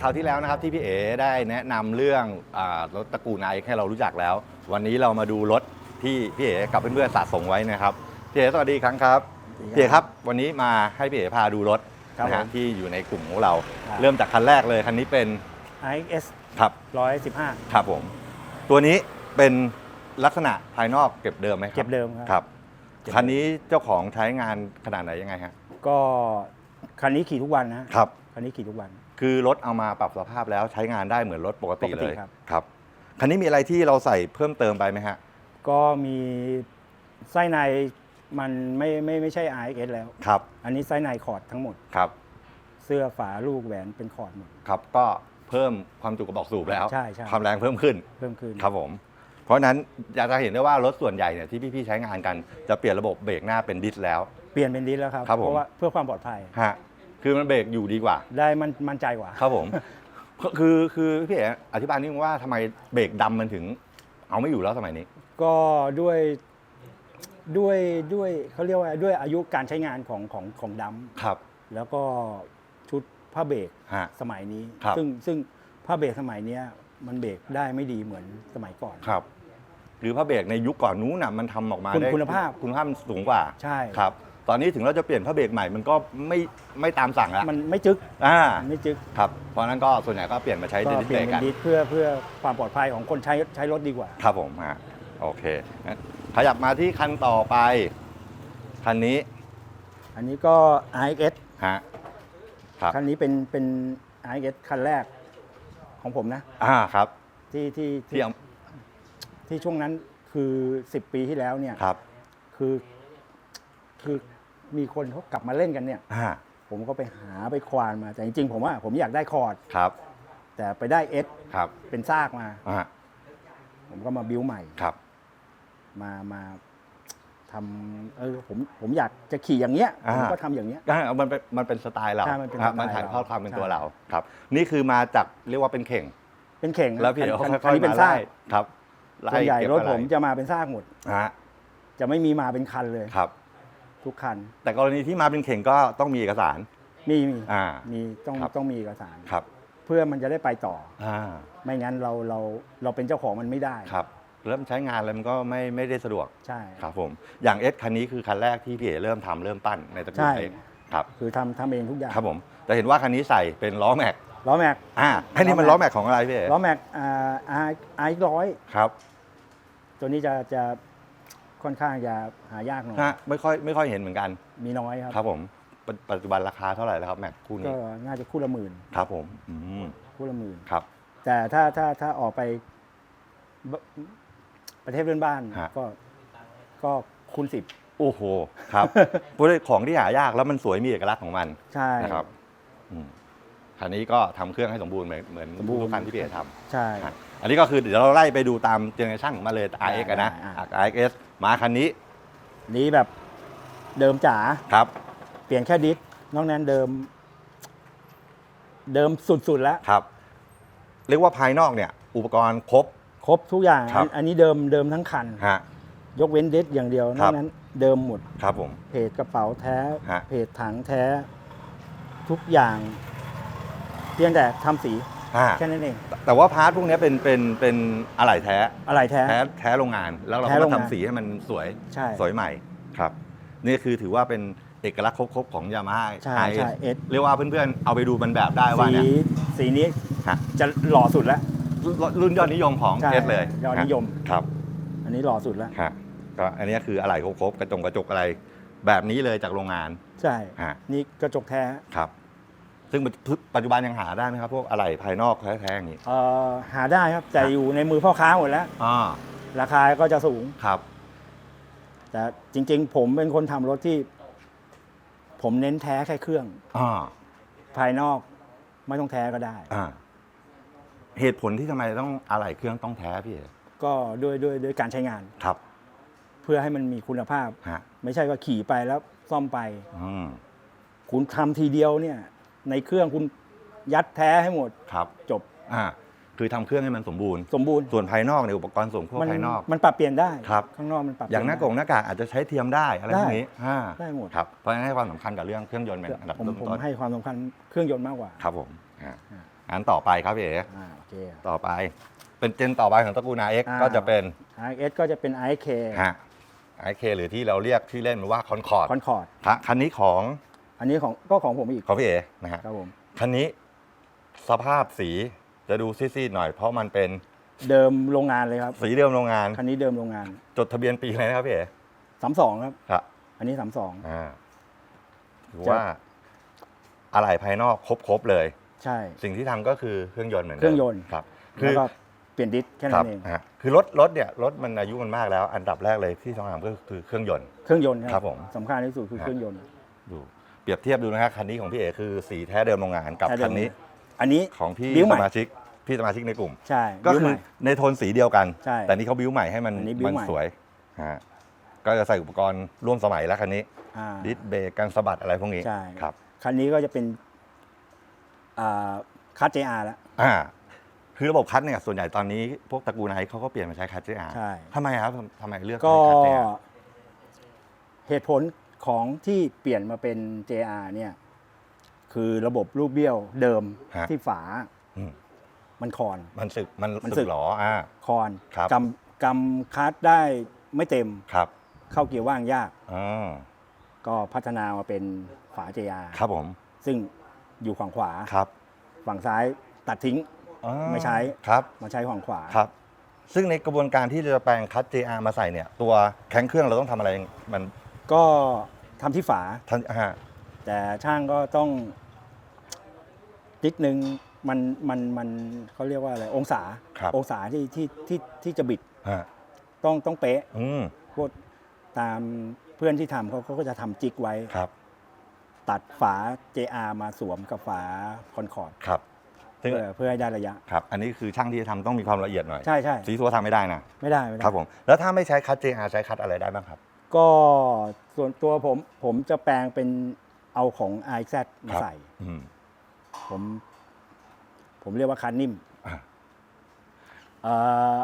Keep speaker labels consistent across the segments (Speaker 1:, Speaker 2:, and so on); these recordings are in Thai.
Speaker 1: คราวที่แล้วนะครับที่พี่เอ๋ได้แนะนำเรื่องอารถตระกูลไอให้เรารู้จักแล้ว วันนี้เรามาดูรถที่พี่เอ๋กับเพื่อนๆสะสมไว้นะครับพี่เอ๋สวัสดีอีกครั้งครับพี่เอ๋ครับ วันนี้มาให้พี่เอ๋พาดูรถ
Speaker 2: ครับ
Speaker 1: นะฮะ
Speaker 2: ผม
Speaker 1: ที่อยู่ในกลุ่มของเรา
Speaker 2: ครับ
Speaker 1: เริ่มจากคันแรกเลยคันนี้เป็น
Speaker 2: IX
Speaker 1: ครับ
Speaker 2: 115
Speaker 1: ครับผม ตัวนี้เป็นลักษณะภายนอกเก็บเดิมไหมครับ
Speaker 2: เก็บเดิมครับ
Speaker 1: ครับ
Speaker 2: เก็บเดิม
Speaker 1: คันนี้เจ้าของใช้งานขนาดไหนยังไงฮะ
Speaker 2: ก็คันนี้ขี่ทุกวันนะครับคันนี้ขี่ทุกวัน
Speaker 1: คือรถเอามาปรับสภาพแล้วใช้งานได้เหมือนรถปกติ
Speaker 2: ปก
Speaker 1: เล
Speaker 2: ติ
Speaker 1: ย
Speaker 2: ครับ
Speaker 1: ครับคันนี้มีอะไรที่เราใส่เพิ่มเติมไปไหมฮะ
Speaker 2: ก็มีไส้ในมันไม่ไม่ไม่ใช่ IX แล้ว
Speaker 1: ครับ
Speaker 2: อันนี้ไส้ในคอร์ดทั้งหมด
Speaker 1: ครับ
Speaker 2: เสื้อฝาลูกแหวนเป็นคอร์ดหมด
Speaker 1: ครับก็เพิ่มความจุกระบอกสูบแล้ว
Speaker 2: ใช่ใช่
Speaker 1: ความแรงเพิ่มขึ้น
Speaker 2: เพิ่มขึ้น
Speaker 1: ครับผม เพราะฉะนั้นอยากจะเห็นได้ว่ารถส่วนใหญ่เนี่ยที่พี่ๆใช้งานกันจะเปลี่ยนระบบเบรกหน้าเป็นดิสแล้ว
Speaker 2: เปลี่ยนเป็นดิสแล้วครับ
Speaker 1: ครับผม
Speaker 2: เพราะว่าเพื่อความปลอดภัย
Speaker 1: ฮะ คือมันเบรกอยู่ดีกว่า
Speaker 2: ได้มันมั่นใจกว่า
Speaker 1: ครับผม คือคือพี่เอ๋อธิบายนิดนึงว่าทำไมเบรกดำมันถึง เอาไม่อยู่แล้วสมัยนี้
Speaker 2: ก็ด้วยด้วยด้วยเขาเรียกว่าด้วยอายุการใช้งานของของของดัม
Speaker 1: ครับ
Speaker 2: แล้วก็ชุดผ้าเบรก
Speaker 1: ฮะ
Speaker 2: สมัยนี้
Speaker 1: ครับ
Speaker 2: ซึ่งซึ่งผ้าเบรกสมัยเนี้ยมันเบรกได้ไม่ดีเหมือนสมัยก่อน
Speaker 1: ครับ หรือพระเบรกในยุคก่อนนู้นน่ะมันทำออกมา
Speaker 2: คุณ
Speaker 1: ได้
Speaker 2: คุณภาพ
Speaker 1: คุณภาพมันสูงกว่า
Speaker 2: ใช่
Speaker 1: ครับ ตอนนี้ถึงเราจะเปลี่ยนพระเบรกใหม่มันก็ไม่ไม่ตามสั่งแล้ว
Speaker 2: มันไม่จึก
Speaker 1: อ่า
Speaker 2: มันไม่จึก
Speaker 1: ครับเพราะฉะนั้นก็ส่วนใหญ่ก็เปลี่ยนมาใช้
Speaker 2: ก็
Speaker 1: ดิส
Speaker 2: เปลี่
Speaker 1: เบร
Speaker 2: ยน
Speaker 1: ก
Speaker 2: เป็
Speaker 1: กัน
Speaker 2: นดิสเพื่อเพื่อความปลอดภัยของคนใช้ใช้รถดีกว่า
Speaker 1: ครับผมฮะโอเคงั้นขยับมาที่คันต่อไป คันนี้
Speaker 2: อันนี้ก็ IX
Speaker 1: ฮะ ครับ
Speaker 2: คันนี้เป็นเป็น IX คันแรกของผมนะ
Speaker 1: อ่าครับ
Speaker 2: ที่ที่
Speaker 1: ที่เอา
Speaker 2: ที่ช่วงนั้นคือ 10 ปีที่แล้วเนี่ย
Speaker 1: ครับ
Speaker 2: คือคือ มีคนเขากลับมาเล่นกันเนี่ย
Speaker 1: อ่า
Speaker 2: ผมก็ไปหาไปควานมาแต่จริงๆ ผมว่าผมอยากได้คอร์ด
Speaker 1: ครับ
Speaker 2: แต่ไปได้เอส
Speaker 1: ครับ
Speaker 2: เป็นซากมา
Speaker 1: อ่า
Speaker 2: ผมก็มาบิวใหม่
Speaker 1: ครับ
Speaker 2: มามาทำเออผมผมอยากจะขี่อย่างเงี้ย
Speaker 1: อ่า
Speaker 2: ผมก็ทำอย่างเงี้ย
Speaker 1: อ่ามันเป็นมันเป็นสไตล์เรา
Speaker 2: ใช่มันเป็น
Speaker 1: ครับ
Speaker 2: สไตล์
Speaker 1: มันถ่ายทอด
Speaker 2: เรา
Speaker 1: ความเป็น
Speaker 2: ใช่
Speaker 1: ตัวเราครับ นี่คือมาจากเรียกว่าเป็นเข่ง
Speaker 2: เป็นเข่งนะ
Speaker 1: แล้วพี่เอ๋
Speaker 2: คัน
Speaker 1: ค่
Speaker 2: คัน
Speaker 1: อย
Speaker 2: นี้
Speaker 1: ๆ
Speaker 2: เป็น
Speaker 1: มา
Speaker 2: ซา
Speaker 1: ไล่
Speaker 2: ก
Speaker 1: ครับไล่
Speaker 2: ส่วนใหญ่
Speaker 1: เก็บ
Speaker 2: รถ
Speaker 1: อะ
Speaker 2: ผมจะมาเป็นซากหมด
Speaker 1: ฮะ
Speaker 2: จะไม่มีมาเป็นคันเลย
Speaker 1: ครับ
Speaker 2: ทุกคัน
Speaker 1: แต่กรณีที่มาเป็นเข่งก็ต้องมีเอกสาร
Speaker 2: มีมี
Speaker 1: อ่า
Speaker 2: มีต้อง
Speaker 1: ครับ
Speaker 2: ต้องมีเอกสาร
Speaker 1: ครับ
Speaker 2: เพื่อมันจะได้ไปต่อ
Speaker 1: อ่า
Speaker 2: ไม่งั้นเราเราเราเป็นเจ้าของมันไม่ได้
Speaker 1: ครับ เริ่มใช้งานแล้วมันก็ไม่ไม่ได้สะดวก
Speaker 2: ใช่
Speaker 1: ครับผม อย่างเอสคันนี้คือคันแรกที่พี่เอ๋เริ่มทำเริ่มปั้นในตระกูล
Speaker 2: ใช่
Speaker 1: เองครับ
Speaker 2: คือทำทำเองทุกอย่าง
Speaker 1: ครับผม แต่เห็นว่าคันนี้ใส่เป็นล้อแม็ก
Speaker 2: ล้อแม็ก
Speaker 1: อ่าอันนี้มัน
Speaker 2: ล้
Speaker 1: ล้
Speaker 2: อ
Speaker 1: อ
Speaker 2: แม็
Speaker 1: แม็
Speaker 2: ก
Speaker 1: กของอะไรพี่เอ๋
Speaker 2: ล้อแม็กอ่าไอร้อย
Speaker 1: ครับ
Speaker 2: ตัวนี้จะจะ ค่อนข้างจะหายากหน่อย
Speaker 1: ฮะไม่ค่อยไม่ค่อยเห็นเหมือนกัน
Speaker 2: มีน้อยครับ
Speaker 1: ครับผมปัจปัจจุบันราคาเท่าไหร่แล้วครับแม็กคู่
Speaker 2: ก็
Speaker 1: นี้
Speaker 2: น่าจะคู่ละหมื่น
Speaker 1: ครับผมอืม
Speaker 2: คู่ละหมื่น
Speaker 1: ครับ
Speaker 2: แต่ถ้าถ้าถ้าออกไปบประเทศเพื่อนบ้าน
Speaker 1: ฮะ
Speaker 2: ก็ก็คูณสิบ
Speaker 1: โอ้โหครับเพราะว่าของที่หายากแล้วมันสวยมีเอกลักษณ์ของมัน
Speaker 2: ใช่
Speaker 1: นะครับอืมคันนี้ก็ทำเครื่องให้สมบูรณ์เหมือนเหมือน
Speaker 2: สมบูรณ์
Speaker 1: ทุกคันที่พี่เอ๋ท
Speaker 2: ใช่ำ
Speaker 1: ฮะอันนี้ก็คือเดี๋ยวเราไล่ไปดูตามเจเนอเรชันของมาเลย RX อะนะ
Speaker 2: อ่า
Speaker 1: RX มาคันนี้
Speaker 2: นี้แบบเดิมจ๋า
Speaker 1: ครับ
Speaker 2: เปลี่ยนแค่ดิสนอกนั้นเดิม เดิมสุดๆแล้ว
Speaker 1: ครับ เรียกว่าภายนอกเนี่ย อุปกรณ์ครบ
Speaker 2: ครบทุกอย่าง
Speaker 1: ครับ
Speaker 2: อันอันนี้เดิมเดิมทั้งคัน
Speaker 1: ฮะ
Speaker 2: ยกเว้นดิสอย่างเดียวน
Speaker 1: ครั
Speaker 2: อบ กนั้นเดิมหมด
Speaker 1: ครับผม
Speaker 2: เพจกระเป๋าแท้
Speaker 1: ฮะ
Speaker 2: เพจถังแท้ ทุกอย่าง เพียงแต่ทำสี
Speaker 1: อ่า
Speaker 2: แค่นั้นเอง
Speaker 1: แต่ว่าพาร์ทพวกเนี้ยเป็นเป็นเป็นอะไหล่แท้
Speaker 2: อะไรแท้
Speaker 1: แท้แท้โรงงาน แล้วเรา
Speaker 2: แท้
Speaker 1: ก็
Speaker 2: โรงงาน
Speaker 1: ทำสีให้มันสวย
Speaker 2: ใช่
Speaker 1: สวยใหม่ครับ นี่คือถือว่าเป็นเอกลักษณ์ครบๆของยามาฮ่า
Speaker 2: ใช่ใช่เอส
Speaker 1: เรียกว่าเพื่อนๆเอาไปดูมันแบบได้ว่า
Speaker 2: สี
Speaker 1: เนี่ย
Speaker 2: สีนี้
Speaker 1: ฮะ
Speaker 2: จะหล่อสุดแล้ว
Speaker 1: รุ่นยอดนิยมของ
Speaker 2: ใช่
Speaker 1: เอสเลย
Speaker 2: ยอดนิยม
Speaker 1: ครับ
Speaker 2: อันนี้หล่อสุดแล้ว
Speaker 1: ฮะก็อันนี้คืออะไหล่ครบๆกระจงกระจกอะไรแบบนี้เลยจากโรงงาน
Speaker 2: ใช่
Speaker 1: ฮะ
Speaker 2: นี่กระจกแท้
Speaker 1: ครับ ซึ่งปัจจุบันยังหาได้ไหมครับพวกอะไหล่ภายนอกแท้ๆอย่างนี้
Speaker 2: เอ่อหาได้ครับแต่
Speaker 1: ครับ
Speaker 2: อยู่ในมือพ่อค้าหมดแล้ว
Speaker 1: อ่า
Speaker 2: ราคาก็จะสูง
Speaker 1: ครับ
Speaker 2: แต่จริง ๆ ผมเป็นคนทำรถที่ ผมเน้นแท้แค่เครื่อง
Speaker 1: อ่า
Speaker 2: ภายนอกไม่ต้องแท้ก็ได้
Speaker 1: อ่าเหตุผลที่ทำไมต้องอะไหล่เครื่องต้องแท้พี่เอ๋
Speaker 2: ก็ด้วยด้วยด้วยการใช้งาน
Speaker 1: ครับ
Speaker 2: เพื่อให้มันมีคุณภาพ
Speaker 1: ฮะ
Speaker 2: ไม่ใช่ว่าขี่ไปแล้วซ่อมไป
Speaker 1: อืม
Speaker 2: คุณทำทีเดียวเนี่ย ในเครื่องคุณยัดแท้ให้หมด
Speaker 1: ครับ
Speaker 2: จบ
Speaker 1: อ่าคือทำเครื่องให้มันสมบูรณ์
Speaker 2: สมบูรณ์
Speaker 1: ส่วนภายนอกในยอุปกรณ์ส่วนพวก
Speaker 2: มั
Speaker 1: ภายนอก
Speaker 2: มันปรับเปลี่ยนได้
Speaker 1: ครับ
Speaker 2: ข้างนอกมันปรับ
Speaker 1: อย่างหน้าก
Speaker 2: เปลี่
Speaker 1: งหน้ากากอาจจะใช้เทียมได้อะไรพวกนี้อ่า
Speaker 2: ได้หมด
Speaker 1: ครับเพราะฉะนั้นให้ความสำคัญกับเรื่องเครื่องยนต์เป็นอันดับ
Speaker 2: ผมผม
Speaker 1: ต้น
Speaker 2: ให้ความสำคัญเครื่องยนต์มากกว่า
Speaker 1: ๆครับผมอ่าอันต่อไปครับพี่เอ๋
Speaker 2: อ่าโอเค
Speaker 1: ต่อไป เป็นเจนต่อไปของตระกูล RX
Speaker 2: อ่า
Speaker 1: ก็จะเป็น
Speaker 2: RX ก็จะเป็น IK
Speaker 1: ฮะ RK หรือที่เราเรียกที่เล่นว่าคอนคอร์ด
Speaker 2: คอนคอร์ด
Speaker 1: คันนี้ของ
Speaker 2: อันนี้ของก็ของผมอีก
Speaker 1: ของพี่เอ๋นะฮะ
Speaker 2: ครับผม
Speaker 1: คันนี้สภาพสีจะดูซีดๆหน่อยเพราะมันเป็น
Speaker 2: เดิมโรงงานเลยครับ
Speaker 1: สีเดิมโรงงาน
Speaker 2: คันนี้เดิมโรงงาน
Speaker 1: จดทะเบียนปีอะไรนะครับพี่เอ๋
Speaker 2: 32ครับ
Speaker 1: ครับ
Speaker 2: อันนี้32
Speaker 1: อ่าถือว่าอะไรภายนอกครบๆเลย
Speaker 2: ใช่
Speaker 1: สิ่งที่ทำก็คือเครื่องยนต์เหมือนดิม
Speaker 2: เครื่องยนต์
Speaker 1: ครับ
Speaker 2: แล้วก็เปลี่ยนดิสแค่
Speaker 1: ค
Speaker 2: นั้
Speaker 1: รับ
Speaker 2: นเอง
Speaker 1: ฮะคือรถรถเนี่ยรถมันอายุมันมากแล้ว อันดับแรกเลยที่ต้องทำก็คือเครื่องยนต์
Speaker 2: เครื่องยนต์
Speaker 1: ครับผม
Speaker 2: สำคัญที่สุดคือเครื่องยนต์
Speaker 1: ดูเป รียบเทียบดูนะครับคันนี้ของพี่เอ๋คือสีแท้เดิมโรงงานกับ
Speaker 2: แท้เดิม
Speaker 1: คันนี้
Speaker 2: อันนี้
Speaker 1: ของพี่
Speaker 2: บิ้วใหม่
Speaker 1: สมาชิกพี่สมาชิกในกลุ่ม
Speaker 2: ใช่
Speaker 1: ก็
Speaker 2: บิ้ว
Speaker 1: คื
Speaker 2: ให
Speaker 1: อ
Speaker 2: ม่
Speaker 1: ในโทนสีเดียวกัน
Speaker 2: ใช่
Speaker 1: แต่นี่เขาบิ้วใหม่ให้มัน
Speaker 2: อันนี้บิ้ว
Speaker 1: มัน
Speaker 2: ใหม่
Speaker 1: สวยฮะก็จะใส่อุปกรณ์ร่วมสมัยแล้วคันนี้
Speaker 2: อ่า
Speaker 1: ดิสเบรกกันสะบัดอะไรพวกนี้
Speaker 2: ใช่
Speaker 1: ครับ
Speaker 2: คันนี้ก็จะเป็นอ่าคัส JR แล้ว
Speaker 1: อ่าคือระบบคัดเนี่ยส่วนใหญ่ตอนนี้พวกตระกูลไฮเขาก็เปลี่ยนมาใช้คัดเจอา
Speaker 2: ใช่
Speaker 1: ทำไมครับทำไมเลือก
Speaker 2: ก็
Speaker 1: ใช้คัดเจอา
Speaker 2: เหตุผล ของที่เปลี่ยนมาเป็น JR เนี่ยคือระบบรูปเบี้ยวเดิมที่ฝา
Speaker 1: อืม
Speaker 2: มันคอน
Speaker 1: มันสึกมัน
Speaker 2: มันสึ
Speaker 1: สึ
Speaker 2: ก
Speaker 1: กหรออ่า
Speaker 2: คอน
Speaker 1: ครับ
Speaker 2: กำกำคัสได้ไม่เต็ม
Speaker 1: ครับ
Speaker 2: เข้าเกียร์ว่างยาก
Speaker 1: อ่า
Speaker 2: ก็พัฒนามาเป็นฝา JR
Speaker 1: ครับผม
Speaker 2: ซึ่งอยู่ฝั่งขวา
Speaker 1: ครับ
Speaker 2: ฝั่งซ้ายตัดทิ้ง
Speaker 1: อ่า
Speaker 2: ไม่ใช้
Speaker 1: ครับ
Speaker 2: มาใช้ฝั่งขวา
Speaker 1: ครับ ซึ่งในกระบวนการที่จะแปลงคัด JR มาใส่เนี่ย ตัวแข็งเครื่องเราต้องทำอะไรมัน
Speaker 2: ก็ทำที่ฝา
Speaker 1: ทันฮะ
Speaker 2: แต่ช่างก็ต้องนิดนึงมันมันมันเขาเรียกว่าอะไรองศา
Speaker 1: ครับ
Speaker 2: องศาที่ที่ที่ที่จะบิด
Speaker 1: ฮะ
Speaker 2: ต้องต้องเป๊ะ
Speaker 1: อืม
Speaker 2: พวกตามเพื่อนที่ทำเขาเขาก็จะทำจิกไว้
Speaker 1: ครับ
Speaker 2: ตัดฝา JR มาสวมกับฝาคอนคอร์ด
Speaker 1: ครับซึ่ง
Speaker 2: เพื่อเพื่อให้ได้ระยะ
Speaker 1: ครับ อันนี้คือช่างที่จะทำต้องมีความละเอียดหน่อย
Speaker 2: ใช่ใช่
Speaker 1: สีทัวทำไม่ได้นะ
Speaker 2: ไม่ได้ไม่ได้
Speaker 1: ครับผม แล้วถ้าไม่ใช้คัด JR ใช้คัดอะไรได้บ้างครับ
Speaker 2: ก็ส่วนตัวผมผมจะแปลงเป็นเอาของ i z มา
Speaker 1: ครับ
Speaker 2: ใส่
Speaker 1: อืม
Speaker 2: ผม ผมเรียกว่าคันนิ่ม
Speaker 1: อ่า
Speaker 2: เอ่อ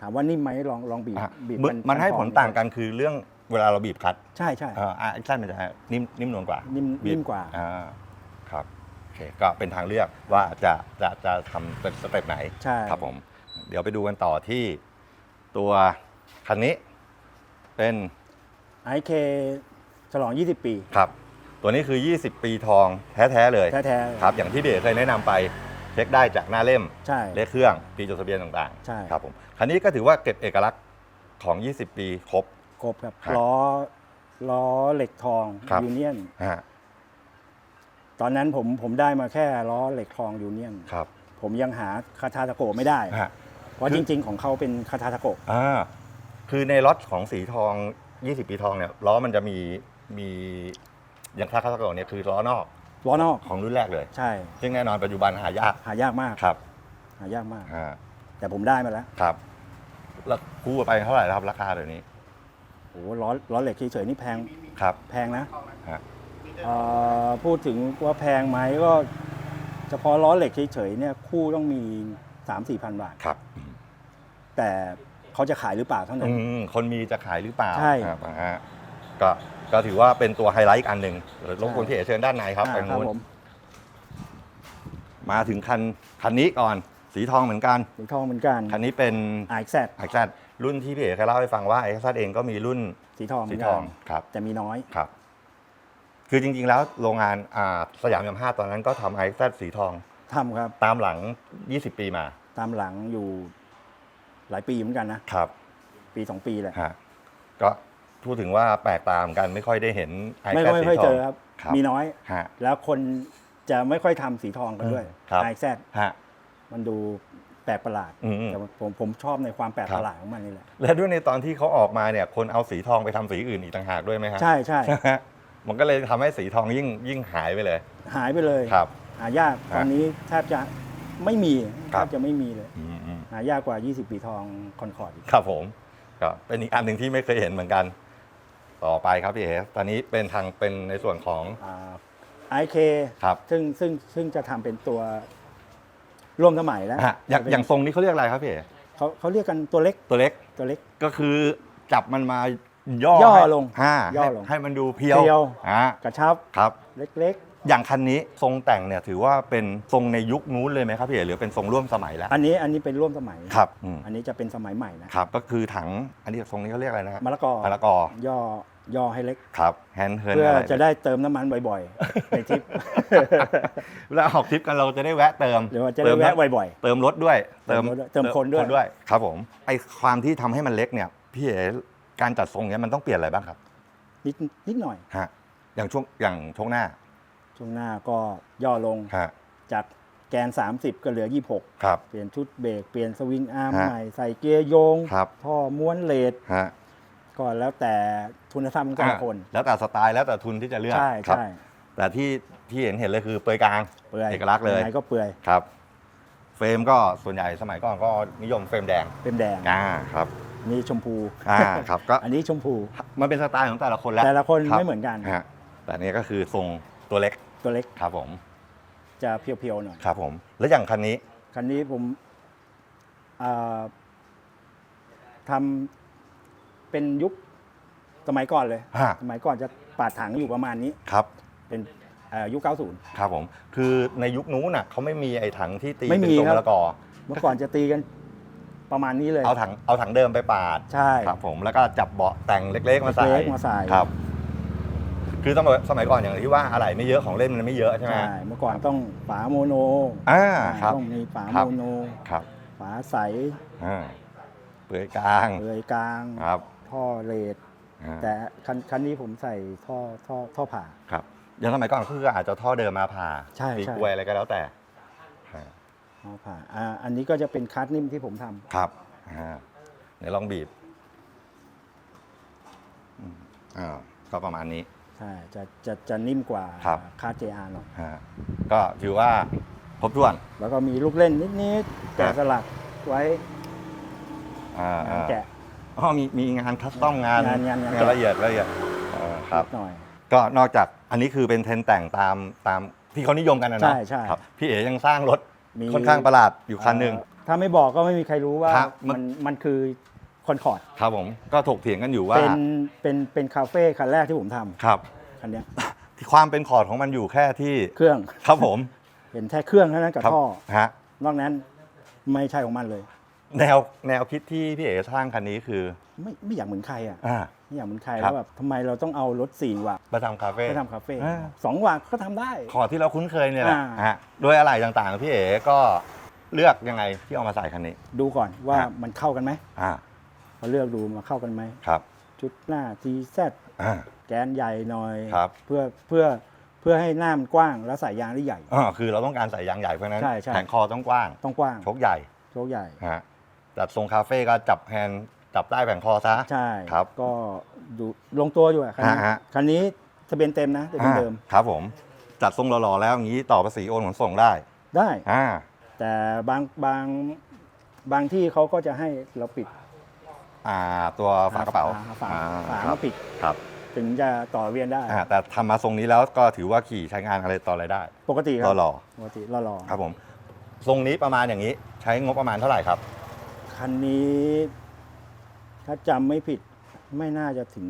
Speaker 2: ถามว่านิ่มไหมลองลองบีบ
Speaker 1: อะ
Speaker 2: บีบ
Speaker 1: มันมันให้ผลต่างกันคือเรื่องเวลาเราบีบคัด
Speaker 2: ใช่ใช่
Speaker 1: อ่าอ่าสั้นมันจะนิ่มนิ่มนวลกว่า
Speaker 2: นิ่ม
Speaker 1: บีบ
Speaker 2: นิ่มกว่า
Speaker 1: อ่าครับโอเคก็เป็นทางเลือกว่าจะจะจะทำเป็นสเต็ปไหน
Speaker 2: ใช่
Speaker 1: ครับผม เดี๋ยวไปดูกันต่อที่ตัว คันนี้เป็น
Speaker 2: ไอเคฉลอง 20 ปี
Speaker 1: ครับ ตัวนี้คือ 20 ปีทองแท้ๆเลย
Speaker 2: แท้ๆ
Speaker 1: ครับ อย่างที่เดชเคยแนะนำไป เช็คได้จากหน้าเล่ม
Speaker 2: ใช่
Speaker 1: เลขเครื่อง ปีจดทะเบียนต่าง
Speaker 2: ใช่
Speaker 1: ๆ ครับผม คันนี้ก็ถือว่าเก็บเอกลักษณ์ของ 20 ปีครบ
Speaker 2: ครบครับ
Speaker 1: ครับ
Speaker 2: ล้อล้อเหล็กทอง
Speaker 1: ครับ
Speaker 2: ยูเนียน
Speaker 1: ฮะ
Speaker 2: ตอนนั้นผมผมได้มาแค่ล้อเหล็กทองยูเนียน
Speaker 1: ครับ
Speaker 2: ผมยังหาคาทาตะโกะไม่ได้
Speaker 1: ฮะ
Speaker 2: เพราะจริง ๆ ของเขาเป็นคาทาตะโกะ
Speaker 1: อ่า คือในล็อตของสีทอง 20 ปีทองเนี่ยล้อมันจะมีมีอย่างคลาสคาสโกเนี่ยคือล้อนอก
Speaker 2: ล้อนอก
Speaker 1: ของรุ่นแรกเลย
Speaker 2: ใช่
Speaker 1: ซึ่งแน่นอนปัจจุบันหายาก
Speaker 2: หายากมาก
Speaker 1: ครับ
Speaker 2: หายากมาก
Speaker 1: อ่า
Speaker 2: แต่ผมได้มาแล้ว
Speaker 1: ครับแล้วคู่ไปเท่าไหร่แล้วครับราคาเดี๋ยวนี้
Speaker 2: โอ้โหล้อล้อเหล็กเฉยๆนี่แพง
Speaker 1: ครับ
Speaker 2: แพงนะ
Speaker 1: ฮะ
Speaker 2: เอ่อพูดถึงว่าแพงไหมก็เฉพาะล้อเหล็กเฉยๆเนี่ยคู่ต้องมี 3 4 พันบาท
Speaker 1: ครับ
Speaker 2: แต่ เขาจะขายหรือเปล่าเท่านั้
Speaker 1: อื
Speaker 2: น
Speaker 1: มคนมีจะขายหรือเปล่า
Speaker 2: ใช่
Speaker 1: ครับอ่าฮะก็ก็ถือว่าเป็นตัวไฮไลท์อีกอันหนึ่งเดี๋ยวรบกวนพี่เอ๋เชิญด้านในครับ
Speaker 2: อ่า
Speaker 1: ไป
Speaker 2: ครับ
Speaker 1: นู้น
Speaker 2: ผม
Speaker 1: มาถึงคันคันนี้ก่อนสีทองเหมือนกัน
Speaker 2: สีทองเหมือนกัน
Speaker 1: คันนี้เป็น
Speaker 2: ไอแซด
Speaker 1: ไอแซดรุ่นที่พี่เอ๋เคยเล่าให้ฟังว่าไอแซดเองก็มีรุ่น
Speaker 2: สีทองเหมื
Speaker 1: สี
Speaker 2: อน
Speaker 1: ท
Speaker 2: กั
Speaker 1: อง
Speaker 2: น
Speaker 1: ครับ
Speaker 2: แต่มีน้อย
Speaker 1: ครับ คือจริง ๆ แล้วโรงงานอ่าสยามยามห้าตอนนั้นก็ทำไอแซดสีทอง
Speaker 2: ทำครับ
Speaker 1: ตามหลัง 20 ปีมา
Speaker 2: ตามหลังอยู่ หลายปีเหมือนกันนะ
Speaker 1: ครับ
Speaker 2: ปี2ปีแหละ
Speaker 1: ฮะก็พูดถึงว่าแปลกตาเหมือนกันไม่ค่อยได้เห็นไอ
Speaker 2: ไม่
Speaker 1: แซด
Speaker 2: ไม่
Speaker 1: สี
Speaker 2: ค่อย
Speaker 1: ท
Speaker 2: เจ
Speaker 1: อง
Speaker 2: อครับ
Speaker 1: ครับ
Speaker 2: มีน้อย
Speaker 1: ฮะ
Speaker 2: แล้วคนจะไม่ค่อยทำสีทองกันด้วย
Speaker 1: ครับ
Speaker 2: ไอแซด
Speaker 1: ฮะ
Speaker 2: มันดูแปลกประหลาด
Speaker 1: อืม
Speaker 2: แต่ผมผมชอบในความแปลก
Speaker 1: ครับ
Speaker 2: ประหลาดของมันนี่แหละ
Speaker 1: และด้วยในตอนที่เขาออกมาเนี่ย คนเอาสีทองไปทำสีอื่นอีกต่างหากด้วยไหมฮะ
Speaker 2: ใช่ใช่
Speaker 1: ฮะมันก็เลยทำให้สีทองยิ่งยิ่งหายไปเลย
Speaker 2: หายไปเลย
Speaker 1: ครับ
Speaker 2: หายาก
Speaker 1: ฮะ
Speaker 2: ตอนนี้แทบจะไม่มี
Speaker 1: ครั
Speaker 2: แท
Speaker 1: บ
Speaker 2: บจะไม่มีเลย
Speaker 1: อืมอืม
Speaker 2: หายากกว่า 20 ปีทองคอนคอร์ดอีก
Speaker 1: ครับผมก็เป็นอีกอันหนึ่งที่ไม่เคยเห็นเหมือนกัน ต่อไปครับพี่เอ๋ตอนนี้เป็นทางเป็นในส่วนของ
Speaker 2: ไอเค
Speaker 1: ครับ
Speaker 2: ซึ่งซึ่งซึ่งจะทำเป็นตัวร่วมสมัยแล้ว
Speaker 1: ฮะอย่างอย่างทรงนี้เขาเรียกอะไรครับพี่เอ๋
Speaker 2: เขาเขาเรียกกันตัวเล็ก
Speaker 1: ตัวเล็ก
Speaker 2: ตัวเล็ก
Speaker 1: ก็คือจับมันมาย่อย่
Speaker 2: อ
Speaker 1: ให้
Speaker 2: ลง
Speaker 1: ฮ่า
Speaker 2: ย่อ
Speaker 1: ให้
Speaker 2: ลง
Speaker 1: ให้มันดูเพียว
Speaker 2: เพียว
Speaker 1: อ่าก
Speaker 2: ระชับ
Speaker 1: ครับ
Speaker 2: เล็ก
Speaker 1: อย่างคันนี้ทรงแต่งเนี่ยถือว่าเป็นทรงในยุคนู้นเลยไหมครับพี่เอ๋หรือเป็นทรงร่วมสมัยแล้ว
Speaker 2: อันนี้อันนี้เป็นร่วมสมัย
Speaker 1: ครับอืม
Speaker 2: อันนี้จะเป็นสมัยใหม่นะครับ
Speaker 1: ก็คือถังอันนี้ทรงนี้เขาเรียกอะไรนะฮะ
Speaker 2: มะละกอ
Speaker 1: มะละกอ
Speaker 2: ย่อย่อให้เล็ก
Speaker 1: ครับแฮนด์เฮิร์น
Speaker 2: เพื่อ
Speaker 1: อะไร
Speaker 2: จะได้เติมน้ำมันบ่อยๆ ในทริป
Speaker 1: แล้วออกทริปกันเราจะได้แวะเติม
Speaker 2: หรือว่าจะได้แวะบ่อย
Speaker 1: เติมรถด้วย
Speaker 2: เติมรถด้วยเติมคนด้วย
Speaker 1: ด้วย ครับผมไอความที่ทำให้มันเล็กเนี่ยพี่เอ๋การจัดทรงเนี้ยมันต้องเปลี่ยนอะไรบ้างครับ
Speaker 2: ๆนิดนิดหน่อย
Speaker 1: ฮะอย่างช่วงอย่างช่วงหน้า
Speaker 2: ช่วงหน้าก็ย่อลง
Speaker 1: ฮะ
Speaker 2: จากแกน 30 ก็เหลือ 26
Speaker 1: ครับ
Speaker 2: เปลี่ยนชุดเบรกเปลี่ยนสวิงอาร์ม
Speaker 1: ฮะ
Speaker 2: ใหม่ใส่เกียร์โยง
Speaker 1: ครับ
Speaker 2: ท่อม้วนเลด
Speaker 1: ฮะ
Speaker 2: ก็แล้วแต่ทุนทรัพย์ของแต่ละคน
Speaker 1: อะแล้วแต่สไตล์แล้วแต่ทุนที่จะเลือก
Speaker 2: ใช่
Speaker 1: ครับ
Speaker 2: ใช่
Speaker 1: แต่ที่ที่เห็นเห็นเลยคือเปลือยกลาง
Speaker 2: เปลือย
Speaker 1: เอกลักษณ์เลย
Speaker 2: งไงก็เปลือย
Speaker 1: ครับ เฟรมก็ส่วนใหญ่สมัยก่อนก็นิยมเฟรมแดง
Speaker 2: เป็นแดง
Speaker 1: อ่าครับ
Speaker 2: นี่ชมพู
Speaker 1: อ่าครับก็
Speaker 2: อันนี้ชมพู
Speaker 1: มันเป็นสไตล์ของแต่ละคนแล้ว
Speaker 2: แต่ละคน
Speaker 1: รับ
Speaker 2: ไม่เหมือนกัน
Speaker 1: ฮะแต่อันนี้ก็คือทรง ตัวเล็ก
Speaker 2: ตัวเล็ก
Speaker 1: ครับผม
Speaker 2: จะเพียวๆหน่อย
Speaker 1: ครับผม แล้วอย่างคันนี้
Speaker 2: คันนี้ผมอ่าทำเป็นยุคสมัยก่อนเลย
Speaker 1: ฮะ
Speaker 2: สมัยก่อนจะปาดถังอยู่ประมาณนี้
Speaker 1: ครับ
Speaker 2: เป็นเอ่อยุค 90
Speaker 1: ครับผม คือในยุคนู้นน่ะเขาไม่มีไอ้ถังที่ตี
Speaker 2: ไม่
Speaker 1: เป็น
Speaker 2: มี
Speaker 1: ทรง
Speaker 2: ครับ
Speaker 1: มะละกอ
Speaker 2: เมื่อก่อนจะตีกันประมาณนี้เลย
Speaker 1: เอาถังเอาถังเดิมไปปาด
Speaker 2: ใช่
Speaker 1: ครับผมแล้วก็จับเบาะแต่งเล็กๆมาใส่
Speaker 2: เล็กๆมาใส่
Speaker 1: ครับ คือสมัยสมัยก่อนอย่างที่ว่าอะไรไม่เยอะของเล่นมันไม่เยอะใช่ไหม
Speaker 2: ใช่เมื่อก่อนต้องฝาโมโน
Speaker 1: อ่าครับ
Speaker 2: ต้องมีฝา
Speaker 1: ครับ
Speaker 2: โมโน
Speaker 1: ครับ
Speaker 2: ฝาใส
Speaker 1: อ่าเปลือยกลาง
Speaker 2: เปลือยกลาง
Speaker 1: ครับ
Speaker 2: ท่อเลด
Speaker 1: อ่า
Speaker 2: แต่คันคันนี้ผมใส่ท่อท่อท่อผ่า
Speaker 1: ครับอย่างสมัยก่อนก็คืออาจจะท่อเดิมมาผ่า
Speaker 2: ใช่
Speaker 1: ตี
Speaker 2: ใช่
Speaker 1: กลวยอะไรก็แล้วแต่อ่า
Speaker 2: ท่อผ่าอ่าอันนี้ก็จะเป็นคัสนิ่มที่ผมทำ
Speaker 1: ครับอ่าเดี๋ยวลองบีบอืมอ่าก็ประมาณนี้
Speaker 2: ใช่จะจะจะนิ่มกว่า
Speaker 1: ครับ
Speaker 2: คัส JR หน่อย
Speaker 1: ฮะก็ถือว่าครบถ้วน
Speaker 2: แล้วก็มีลูกเล่นนิดๆแกะ
Speaker 1: ครับ
Speaker 2: สลักไว้
Speaker 1: อ่าอ่า
Speaker 2: แกะ
Speaker 1: อ๋อมีมีงานคัสตอมงาน
Speaker 2: งานงานงาน
Speaker 1: ละเอียดละเอียดอ่าครับ
Speaker 2: หน่อย
Speaker 1: ก็นอกจากอันนี้คือเป็นเทรนด์แต่งตามตามที่เขานิยมกันนะ
Speaker 2: ใช่
Speaker 1: เนาะ
Speaker 2: ใช่
Speaker 1: ครับพี่เอ๋ยังสร้างรถ
Speaker 2: มี
Speaker 1: ค่อนข้างประหลาดอยู่คันหนึ่ง
Speaker 2: เอ่อถ้าไม่บอกก็ไม่มีใครรู้ว่า
Speaker 1: ครับมั
Speaker 2: มัน นมันคือ คอนคอร์ด
Speaker 1: ครับผมก็ถกเถียงกันอยู่ว่า
Speaker 2: เป็นเป็นเป็นคาเฟ่คันแรกที่ผมทำ
Speaker 1: ครับ
Speaker 2: คันเนี้ย
Speaker 1: ที่ความเป็นคอร์ดของมันอยู่แค่ที่
Speaker 2: เครื่อง
Speaker 1: ครับผม
Speaker 2: เห็นแค่เครื่องเท่านั้นกับ
Speaker 1: ครับ
Speaker 2: ท่อ
Speaker 1: ฮะ
Speaker 2: นอกนั้นไม่ใช่ของมันเลย
Speaker 1: แนวแนวคิดที่พี่เอ๋สร้างคันนี้คือ
Speaker 2: ไม่ไม่อยากเหมือนใครอะ
Speaker 1: อ่า
Speaker 2: ไม่อยากเหมือนใคร
Speaker 1: ครับ
Speaker 2: แล้วแบบทำไมเราต้องเอารถสี่ว่ะ
Speaker 1: ไปทำคาเฟ่
Speaker 2: ไปทำคาเฟ่
Speaker 1: อ่า
Speaker 2: สองว่ะก็ทำได้
Speaker 1: คอร์ดที่เราคุ้นเคยเนี่ยแหละ
Speaker 2: อ่า
Speaker 1: ฮะโดยอะไรต่างๆ พี่เอ๋ก็เลือกยังไงที่เอามาใส่คันนี้
Speaker 2: ดูก่อนว่า
Speaker 1: ฮะ
Speaker 2: มันเข้ากันไหม
Speaker 1: อ่า
Speaker 2: พอเลือกดูมาเข้ากันไหม
Speaker 1: ครับ
Speaker 2: ชุดหน้าทีแซ
Speaker 1: อ่า
Speaker 2: แกนใหญ่หน่อย
Speaker 1: ครับ
Speaker 2: เพื่อเพื่อเพื่อให้หน้ามันกว้างแล้วสายยางได้ใหญ่
Speaker 1: อ่าคือเราต้องการใส่ยางใหญ่เพราะฉะนั้น
Speaker 2: ใช่ใช่
Speaker 1: แผงคอต้องกว้าง
Speaker 2: ต้องกว้าง
Speaker 1: ชกใหญ่
Speaker 2: โชคใหญ่
Speaker 1: ฮะจัดทรงคาเฟ่ก็จับแฮนด์จับใต้แผงคอซะ
Speaker 2: ใช่
Speaker 1: ครับ
Speaker 2: ก็ดูลงตัวอยู่อะคันนี้
Speaker 1: ฮะฮะ
Speaker 2: คันนี้ทะเบียนเต็มนะทะเบียนเดิม
Speaker 1: อ่าครับผม จัดทรงหล่อๆแล้วอย่างนี้ต่อภาษีโอนขนส่งได้
Speaker 2: ได้
Speaker 1: อ่า
Speaker 2: แต่บางบางบางที่เขาก็จะให้เราปิด
Speaker 1: อ่าตัวฝากระเป๋า
Speaker 2: อ่ฝา
Speaker 1: อ่
Speaker 2: ฝา
Speaker 1: ครั
Speaker 2: มา
Speaker 1: บ
Speaker 2: ปิด
Speaker 1: ครับ
Speaker 2: ถึงจะต่อเวียนได้
Speaker 1: อ่าแต่ทำมาทรงนี้แล้วก็ถือว่าขี่ใช้งานอะไรต่ออะไรได้
Speaker 2: ปกติครั
Speaker 1: หล่อ
Speaker 2: ปกติล่อ
Speaker 1: ๆครับผมทรงนี้ประมาณอย่างนี้ ใช้งบประมาณเท่าไหร่ครับ
Speaker 2: ๆคันนี้ ถ้าจำไม่ผิดไม่น่าจะถึง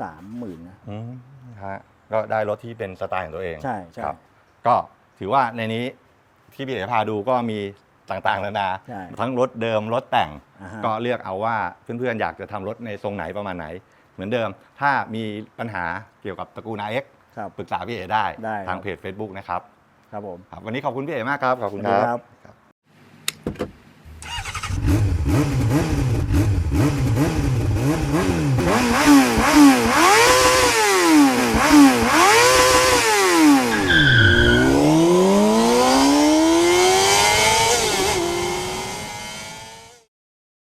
Speaker 2: สามหมื่นนะ
Speaker 1: อืมฮะก็ได้รถที่เป็นสไตล์ของตัวเอง
Speaker 2: ใช่ใช่
Speaker 1: ครับ ก็ถือว่าในนี้ที่พี่เอ๋พาดูก็มี ต่างๆนานา
Speaker 2: ใช่
Speaker 1: ทั้งรถเดิมรถแต่ง
Speaker 2: อ่าฮะ
Speaker 1: ก็เลือกเอาว่าเพื่อนๆอยากจะทำรถในทรงไหนประมาณไหน เหมือนเดิม ถ้ามีปัญหาเกี่ยวกับตระกูล RX
Speaker 2: ครับ
Speaker 1: ปรึกษาพี่เอ๋ได้
Speaker 2: ได้
Speaker 1: ทาง
Speaker 2: ครับ
Speaker 1: เพจ Facebook นะครับ
Speaker 2: ครับผม
Speaker 1: ครับวันนี้ขอบคุณพี่เอ๋มากครับ ขอบคุณค
Speaker 2: ขอบคุณครั
Speaker 1: รับ
Speaker 2: บ